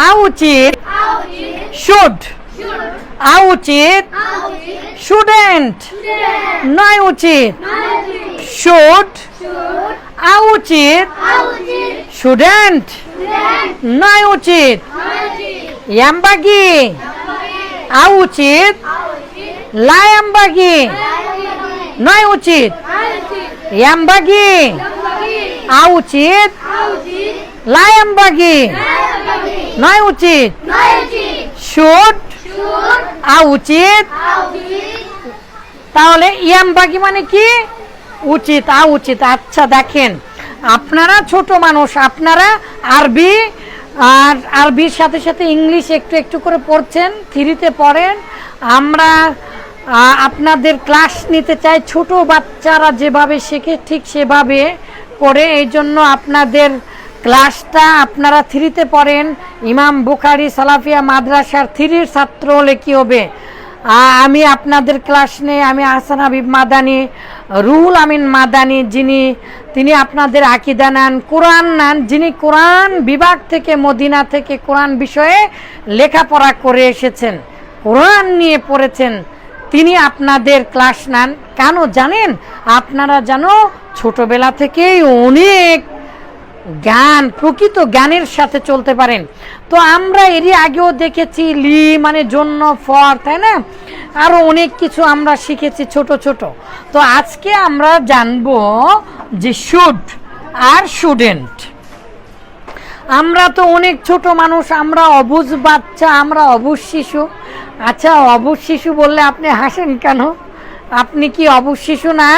আ উচিত শুড আ উচিত শুডেন্ট নয় উচিত শুড আ উচিত শুডেন্ট নয় উচিত ইয়াম্বাগি আ উচিত লায়াম্বাগি নয় উচিত ইয়াম্বাগি আ উচিত লায়াম্বাগি। নয় উচিত। শুড আ উচিত। তাহলে ইয়ামবাগি মানে কি? উচিত, আ উচিত। আচ্ছা দেখেন। আপনারা ছোট মানুষ, আপনারা আরবি, আর আরবির সাথে সাথে ইংলিশ একটু একটু করে পড়ছেন, থ্রিতে পড়েন। আমরা আপনাদের ক্লাস নিতে চাই। ছোট বাচ্চারা যেভাবে শেখে, ঠিক সেভাবে করে। এই জন্য আপনাদের ক্লাসটা আপনারা থ্রিতে পড়েন, ইমাম বুখারি, সালাফিয়া মাদ্রাসার থ্রির ছাত্র হলে কী হবে? আমি আপনাদের ক্লাস নেই আমি আহসান হাবিব মাদানি, রুহুল আমিন মাদানি যিনি, তিনি আপনাদের আকিদা নেন, কোরআন নেন, যিনি কোরআন বিভাগ থেকে, মদিনা থেকে কোরআন বিষয়ে লেখাপড়া করে এসেছেন, কোরআন নিয়ে পড়েছেন, তিনি আপনাদের ক্লাস নেন। কেন জানেন? আপনারা জানো ছোটবেলা থেকেই অনেক জ্ঞান, প্রকৃত জ্ঞানের সাথে চলতে পারেন। তো আমরা এরই আগেও দেখেছি লি মানে জন্য, ফর, তাই না? আরও অনেক কিছু আমরা শিখেছি ছোট ছোট। তো আজকে আমরা জানব যে শুড আর শুডেন্ট আমরা তো অনেক ছোট মানুষ, আমরা অবুঝ বাচ্চা, আমরা অবুজ শিশু। আচ্ছা অবুঝ শিশু বললে আপনি হাসেন কেন? আপনি কি অবুঝ শিশু না?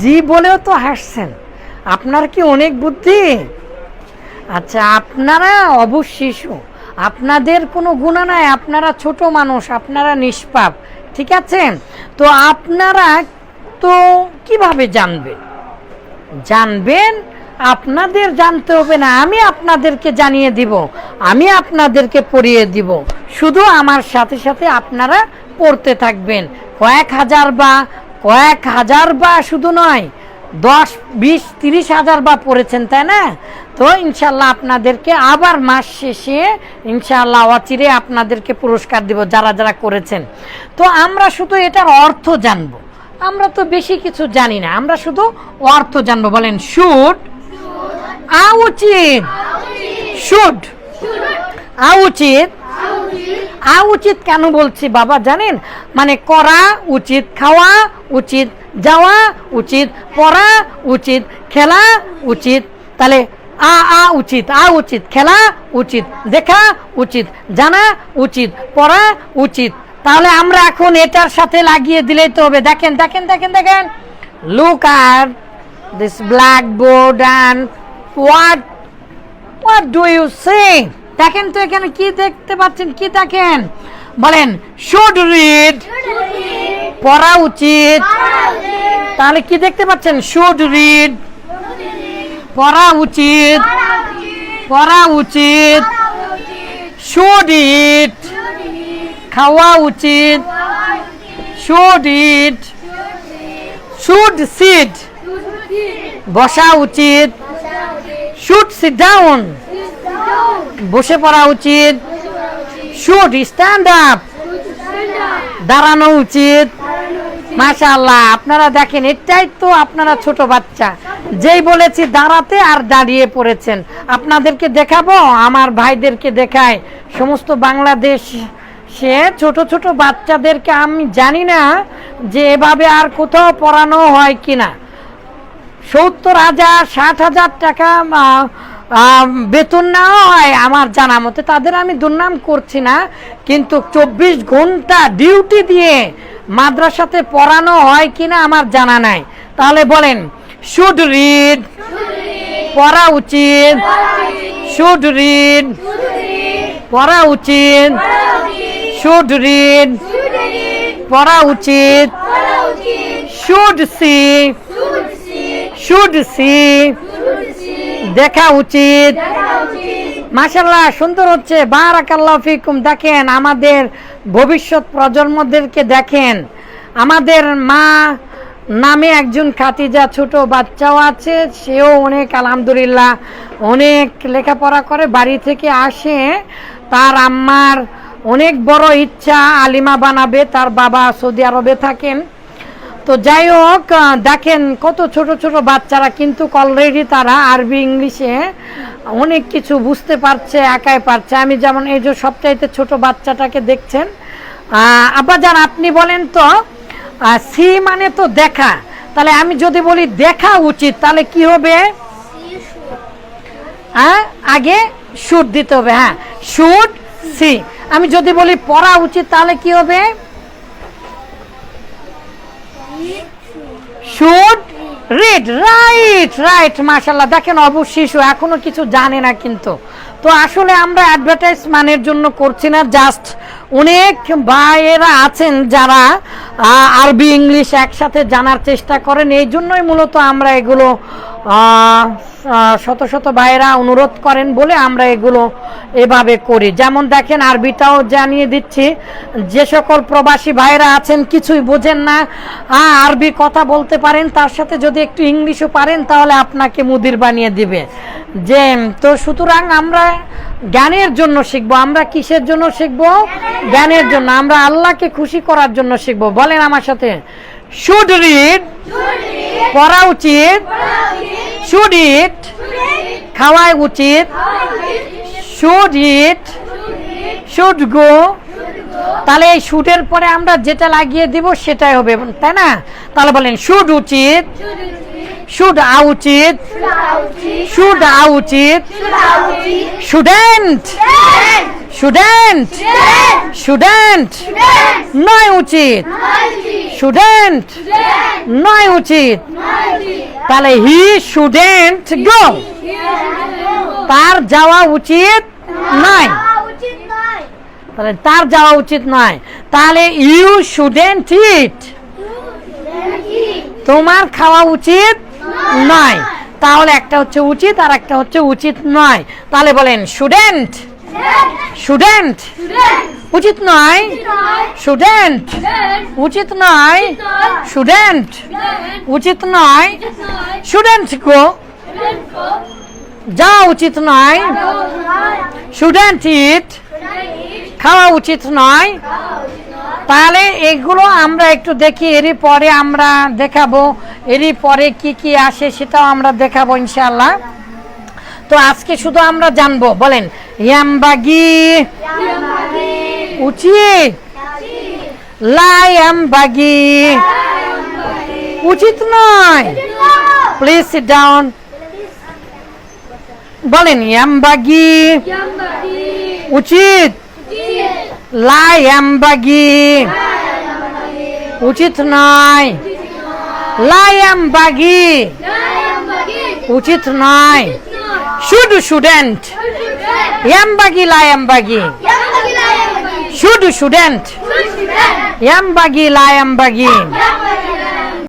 জি বলেও তো হাসছেন। আপনার কি অনেক বুদ্ধি? আচ্ছা আপনারা অবুঝ শিশু আপনাদের কোনো গুণা নাই, আপনারা ছোট মানুষ, আপনারা নিষ্পাপ, ঠিক আছে? তো আপনারা তো কীভাবে জানবেন? জানবেন, আপনাদের জানতে হবে না, আমি আপনাদেরকে জানিয়ে দিব, আমি আপনাদেরকে পড়িয়ে দিব। শুধু আমার সাথে সাথে আপনারা পড়তে থাকবেন। কয়েক হাজার বা, কয়েক হাজার বা শুধু নয় দশ, বিশ, তিরিশ হাজার বা পড়েছেন, তাই না? তো ইনশাল্লাহ আপনাদেরকে আবার মাস শেষে ইনশাল্লাহ অচিরে আপনাদেরকে পুরস্কার দিব যারা যারা করেছেন। তো আমরা শুধু এটার অর্থ জানব। আমরা তো বেশি কিছু জানি না, আমরা শুধু অর্থ জানব। বলেন, শুড। আ উচিত শুড। আ আ উচিত কেন বলছি বাবা জানেন? মানে করা উচিত খাওয়া উচিত যাওয়া উচিত, পড়া উচিত, খেলা উচিত। তাহলে আ আ উচিত আ উচিত, খেলা উচিত, দেখা উচিত, জানা উচিত, পড়া উচিত। তাহলে আমরা এখন এটার সাথে লাগিয়ে দিলেই তো হবে। দেখেন দেখেন দেখেন দেখেন। Look are this blackboard and what what do you say দেখেন তো এখানে কি দেখতে পাচ্ছেন, কি দেখেন? বলেন শুড রিড পড়া উচিত। তাহলে কি দেখতে পাচ্ছেন? শুড রিড পড়া উচিত পড়া উচিত। শুড ইট খাওয়া উচিত। শুড ইট শুড সিট বসা উচিত। শুড সিট ডাউন বসে পড়া উচিত। শুড স্ট্যান্ড আপ দাঁড়ানো উচিত। মাশাআল্লাহ, আপনারা দেখেন, এটাই তো আপনারা ছোট বাচ্চা। যেই বলেছি, দাঁড়াতে আর দাঁড়িয়ে পড়েছেন। আপনাদেরকে দেখাবো, আমার ভাইদেরকে দেখায় সমস্ত বাংলাদেশ, সে ছোট ছোট বাচ্চাদেরকে আমি জানি না যে এভাবে আর কোথাও পড়ানো হয় কিনা। সত্তর হাজার, ষাট হাজার টাকা বেতন নেওয়া হয় আমার জানা মতে তাদের আমি দুর্নাম করছি না, কিন্তু চব্বিশ ঘণ্টা ডিউটি দিয়ে মাদ্রাসাতে পড়ানো হয় কিনা আমার জানা নাই। তাহলে বলেন, শুড রিড, পড়া উচিত, শুড রিড, পড়া উচিত, শুড রিড, পড়া উচিত, শুড সি শুড সি দেখা উচিত। মাশাল্লাহ সুন্দর হচ্ছে। বারাকাল্লাহ ফিকুম। দেখেন আমাদের ভবিষ্যৎ প্রজন্মদেরকে দেখেন। আমাদের মা নামে একজন খাতিজা ছোট বাচ্চাও আছে সেও অনেক আলহামদুলিল্লাহ অনেক লেখাপড়া করে বাড়ি থেকে আসে তার আম্মার অনেক বড় ইচ্ছা আলিমা বানাবে তার বাবা সৌদি আরবে থাকেন। তো যাই হোক দেখেন কত ছোট ছোট বাচ্চারা কিন্তু অলরেডি তারা আরবি ইংলিশে অনেক কিছু বুঝতে পারছে একাই পারছে। আমি যেমন এই যে সবচাইতে ছোট বাচ্চাটাকে দেখছেন আহ, আব্বাজান আপনি বলেন তো সি মানে তো দেখা। তাহলে আমি যদি বলি দেখা উচিত তাহলে কি হবে? হ্যাঁ আগে শুট দিতে হবে হ্যাঁ। শুট সি আমি যদি বলি পড়া উচিত তাহলে কি হবে? শুড রিড রাইট রাইট মাশাল্লাহ দেখেন অবশ্য শিশু এখনও কিছু জানে না কিন্তু। তো আসলে আমরা অ্যাডভার্টাইজমানের জন্য করছি না জাস্ট অনেক ভাইয়েরা আছেন যারা আরবি, ইংলিশ একসাথে জানার চেষ্টা করেন। এই জন্যই মূলত আমরা এগুলো শত শত ভাইয়েরা অনুরোধ করেন বলে আমরা এগুলো এভাবে করি। যেমন দেখেন, আরবিটাও জানিয়ে দিচ্ছি, যে সকল প্রবাসী ভাইয়েরা আছেন, কিছুই বোঝেন না। আরবি কথা বলতে পারেন, তার সাথে যদি একটু ইংলিশও পারেন, তাহলে আপনাকে মুদির বানিয়ে দিবে। যে, তো সুতরাং আমরা জ্ঞানের জন্য শিখব। আমরা কিসের জন্য শিখব? জ্ঞানের জন্য। আমরা আল্লাহকে খুশি করার জন্য শিখব। বলেন আমার সাথে। শুড রিড পড়া উচিত শুড ইট খাওয়া উচিত শুড ইট শুড গো তাহলে এই শুটের পরে আমরা যেটা লাগিয়ে দিব সেটাই হবে, তাই না? তাহলে বলেন শুড উচিত শুড উচিত শুড উচিত স্টুডেন্ট স্টুডেন্ট স্টুডেন্ট নয় উচিত স্টুডেন্ট নয় উচিত। তাহলে হি স্টুডেন্ট গো। তার যাওয়া উচিত নয়। তাহলে তার যাওয়া উচিত নয়। তাহলে ইউ শুডেন্ট ইট। তোমার খাওয়া উচিত নয়। তাহলে একটা হচ্ছে উচিত আর একটা হচ্ছে উচিত নয়। তাহলে বলেন স্টুডেন্ট স্টুডেন্ট উচিত নয়। স্টুডেন্ট উচিত নয়। স্টুডেন্ট উচিত নয়। স্টুডেন্ট গো? যা উচিত নয়। স্টুডেন্ট ইট খাওয়া উচিত নয়। তাহলে এগুলো আমরা একটু দেখি এরই পরে আমরা দেখাবো এরই পরে কি কি আসে সেটাও আমরা দেখাবো ইনশাল্লাহ তো আজকে শুধু আমরা জানব বলেন ইয়ামবাগি। উচিত লায়ামবাগি উচিত নয়। প্লিজ সিট ডাউন বলেন ইয়ামবাগি। উচিত। লায়ামবাগি উচিত নয়। লায়ামবাগি উচিত নয়। শুড স্টুডেন্ট ইয়ামবাগি লায়ামবাগি শুড স্টুডেন্ট ইয়ামবাগি লায়ামবাগি